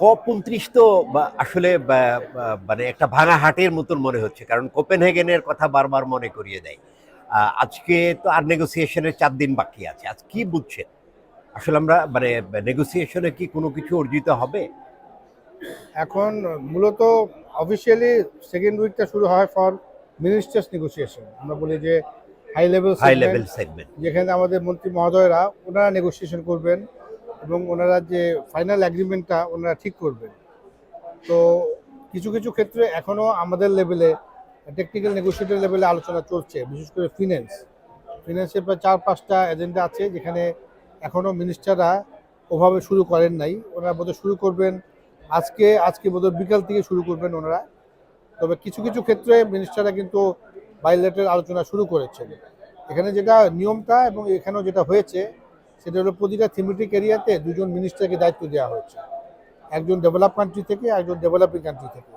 ক পঁয়ত্রিশ তো আসলে মানে একটা ভাঙা হাটের মতন মনে হচ্ছে। কারণ কোপেনহেগেনের কথা বারবার মনে করিয়ে দেয়। আজকে তো আর নেগোসিয়েশনের চার দিন বাকি আছে। আজ কি বুঝছেন? আসলে আমরা মানে নেগোসিয়েশনে কি কোনো কিছু অর্জিত হবে? এখন মূলত অফিসিয়ালি সেকেন্ড উইকটা শুরু হয় ফর মিনিস্টার্স নেগোসিয়েশন আমরা বলি যে high level high level segment যেখানে আমাদের মন্ত্রী মহোদয়রা ওনারা নেগোসিয়েশন করবেন। এবং ওনারা যে ফাইনাল অ্যাগ্রিমেন্টটা ওনারা ঠিক করবেন। তো কিছু কিছু ক্ষেত্রে এখনও আমাদের লেভেলে টেকনিক্যাল নেগোসিয়েটর লেভেলে আলোচনা চলছে, বিশেষ করে ফিন্যান্স ফিন্যান্সের প্রায় চার, পাঁচটা এজেন্ডা আছে, যেখানে এখনও মিনিস্টাররা ওভাবে শুরু করেন নাই। ওনারা বোধহয় শুরু করবেন আজকে আজকে বোধহয় বিকাল থেকে শুরু করবেন ওনারা। তবে কিছু কিছু ক্ষেত্রে মিনিস্টাররা কিন্তু বাইলেটের আলোচনা শুরু করেছেন। এখানে যেটা নিয়মটা এবং এখানেও যেটা হয়েছে সেটা হলো প্রতিটা থিমেটিক এরিয়াতে দুজন মিনিস্টারকে দায়িত্ব দেওয়া হয়েছে। একজন ডেভেলপ কান্ট্রি থেকে, একজন ডেভেলপিং কান্ট্রি থেকে।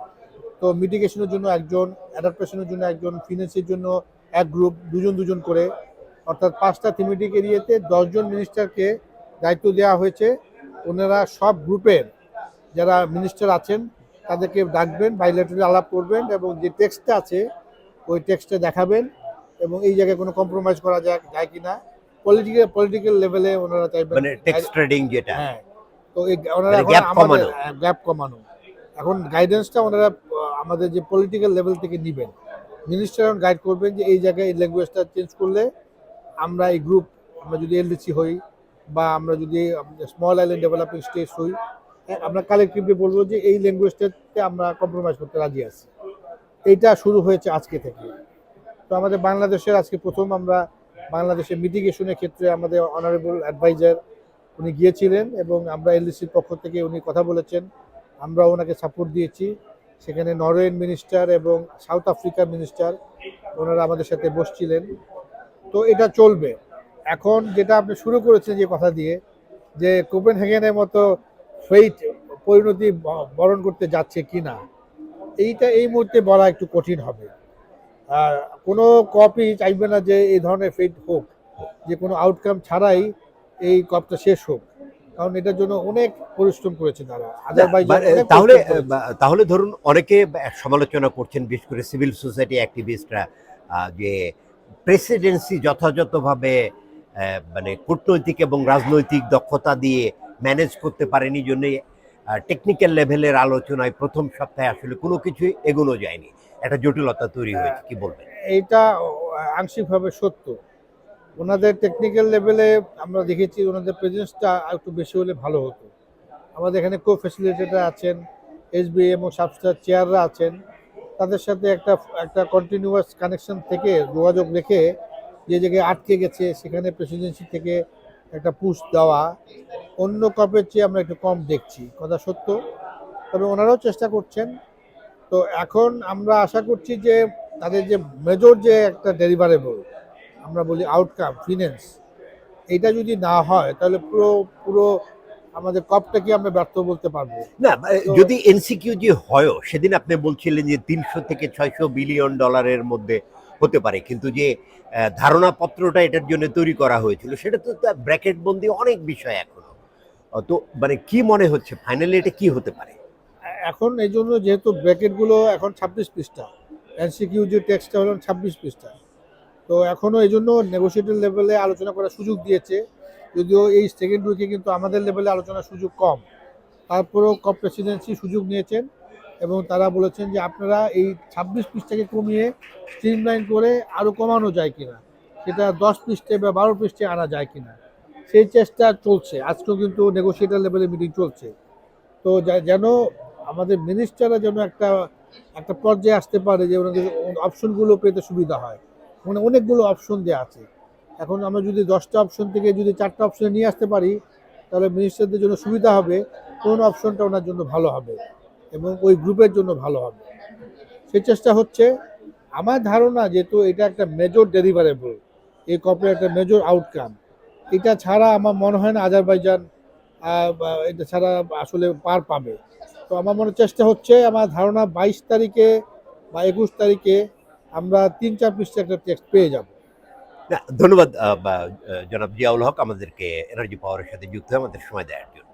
তো মিটিগেশনের জন্য একজন অ্যাডাপ্টেশনের জন্য একজন ফিনান্সের জন্য এক গ্রুপ দুজন দুজন করে। অর্থাৎ পাঁচটা থিমেটিক এরিয়াতে দশজন মিনিস্টারকে দায়িত্ব দেওয়া হয়েছে। ওনারা সব গ্রুপের যারা মিনিস্টার আছেন, তাদেরকে ডাকবেন বাইলেটারি আলাপ করবেন এবং যে টেক্সটটা আছে, ওই টেক্সটে দেখাবেন এবং এই জায়গায় কোনো কম্প্রোমাইজ করা যায় যায় কিনা। পলিটিক্যাল পলিটিক্যাল লেভেলে ওনারা চাইবেন মানে টেক্সট ট্রেডিং যেটা। হ্যাঁ। তো এই ওনারা মানে gap আমাদের কমানো। গ্যাপ কমানো। এখন গাইডেন্সটা ওনারা আমাদের যে পলিটিক্যাল লেভেল থেকে নেবেন। মিনিস্টার এখন গাইড করবেন যে এই জায়গায় এই ল্যাঙ্গুয়েজটা চেঞ্জ করলে আমরা এই গ্রুপ আমরা যদি এলডিসি হই বা আমরা যদি স্মল আইল্যান্ড ডেভেলপিং স্টেটস হই হ্যাঁ, আমরা কালেক্টিভলি বলব যে এই ল্যাঙ্গুয়েজটাতে আমরা কম্প্রোমাইজ করতে রাজি আছি। এইটা শুরু হয়েছে আজকে থেকে। তো আমাদের বাংলাদেশের আজকে প্রথম আমরা বাংলাদেশের মিটিগেশনের ক্ষেত্রে আমাদের অনারেবল অ্যাডভাইজার উনি গিয়েছিলেন এবং আমরা এলডিসির পক্ষ থেকে উনি কথা বলেছেন। আমরা ওনাকে সাপোর্ট দিয়েছি। সেখানে নরওয়ের মিনিস্টার এবং সাউথ আফ্রিকার মিনিস্টার ওনারা আমাদের সাথে বসছিলেন। তো এটা চলবে। এখন যেটা আপনি শুরু করেছেন যে কথা দিয়ে, যে কোপেন কোপেনহেগেনের মতো ফেইট পরিণতি বরণ করতে যাচ্ছে কি না এইটা এই মুহূর্তে বলা একটু কঠিন হবে। কোনো কপি চাইবে না যে এই ধরনের ফেট হোক যে কোনো আউটকাম ছাড়াই এই কপটা শেষ হোক। কারণ এটার জন্য অনেক পরিশ্রম করেছে তারা। মানে, তাহলে তাহলে ধরুন অনেকে সমালোচনা করছেন বিশেষ করে সিভিল সোসাইটি অ্যাক্টিভিস্টরা যে প্রেসিডেন্সি যথাযথভাবে মানে কূটনৈতিক এবং রাজনৈতিক দক্ষতা দিয়ে ম্যানেজ করতে পারেনি জন্য টেকনিক্যাল লেভেলের আলোচনায় প্রথম সপ্তাহে আসলে কোনো কিছুই এগোনো যায়নি। একটা জটিলতা তৈরি হয়েছে, কি বলবেন? এইটা আংশিকভাবে সত্য। ওনাদের টেকনিক্যাল লেভেলে আমরা দেখেছি ওনাদের প্রেজেন্সটা একটু বেশি হলে ভালো হতো। আমাদের এখানে কো ফ্যাসিলিটেটার আছেন এসবিএম ও সাবস্টার চেয়াররা আছেন। তাদের সাথে একটা একটা কন্টিনিউয়াস কানেকশন থেকে যোগাযোগ রেখে যে জায়গায় আটকে গেছে, সেখানে প্রেসিডেন্সি থেকে একটা পুশ দেওয়া অন্য কপের চেয়ে আমরা একটু কম দেখছি কথা সত্য। তবে ওনারাও চেষ্টা করছেন। তো এখন আমরা আশা করছি যে তাদের যে মেজর যে একটা ডেলিভারেবল আমরা বলি আউটকাম ফিনান্স এটা যদি না হয় তাহলে পুরো পুরো আমাদের কপটাকে আমরা ব্যর্থ বলতে পারব। না যদি এনসিকিউ যে হয়ও সেদিন আপনি বলছিলেন যে তিনশো থেকে ছয়শো বিলিয়ন ডলারের মধ্যে হতে পারে। কিন্তু যে ধারণাপত্রটা এটার জন্য তৈরি করা হয়েছিল সেটা তো ব্র্যাকেট বন্দি অনেক বিষয় এখনও। তো মানে কি মনে হচ্ছে? ফাইনালি এটা কি হতে পারে? এখন এই জন্য যেহেতু ব্র্যাকেটগুলো এখন ছাব্বিশ পৃষ্ঠা, এনসিকিউ যে টেক্সটটা হলো ছাব্বিশ পৃষ্ঠা। তো এখনও এই জন্য নেগোসিয়েটর লেভেলে আলোচনা করার সুযোগ দিয়েছে। যদিও এই সেকেন্ড উইকে কিন্তু আমাদের লেভেলে আলোচনার সুযোগ কম। তারপরেও কপ প্রেসিডেন্সি সুযোগ নিয়েছেন এবং তারা বলেছেন যে আপনারা এই ছাব্বিশ পৃষ্ঠাকে কমিয়ে স্ট্রিমলাইন করে আরও কমানো যায় কিনা, সেটা দশ পৃষ্ঠে বা বারো পৃষ্ঠে আনা যায় কিনা। সেই চেষ্টা চলছে। আজকেও কিন্তু নেগোসিয়েটর লেভেলে মিটিং চলছে। তো যেন আমাদের মিনিস্টাররা যেন একটা একটা পর্যায়ে আসতে পারে যে ওনাদের অপশনগুলো পেতে সুবিধা হয়। মানে অনেকগুলো অপশন দেওয়া আছে। এখন আমরা যদি দশটা অপশন থেকে যদি চারটা অপশনে নিয়ে আসতে পারি, তাহলে মিনিস্টারদের জন্য সুবিধা হবে, কোন অপশনটা ওনার জন্য ভালো হবে এবং ওই গ্রুপের জন্য ভালো হবে। সেই চেষ্টা হচ্ছে। আমার ধারণা যেহেতু এটা একটা মেজর ডেলিভারেবল এই কপের একটা মেজর আউটকাম এটা ছাড়া আমার মনে হয় না আজারবাইজান এটা ছাড়া আসলে পার পাবে। তো আমার মনে চেষ্টা হচ্ছে আমার ধারণা বাইশ তারিখে বা একুশ তারিখে আমরা তিন চার পৃষ্ঠা একটা টেক্সট পেয়ে যাব। ধন্যবাদ জনাব জিয়াউল হক আমাদেরকে এনার্জি পাওয়ারের সাথে যুক্ত হয়ে আমাদের সময় দেওয়ার জন্য।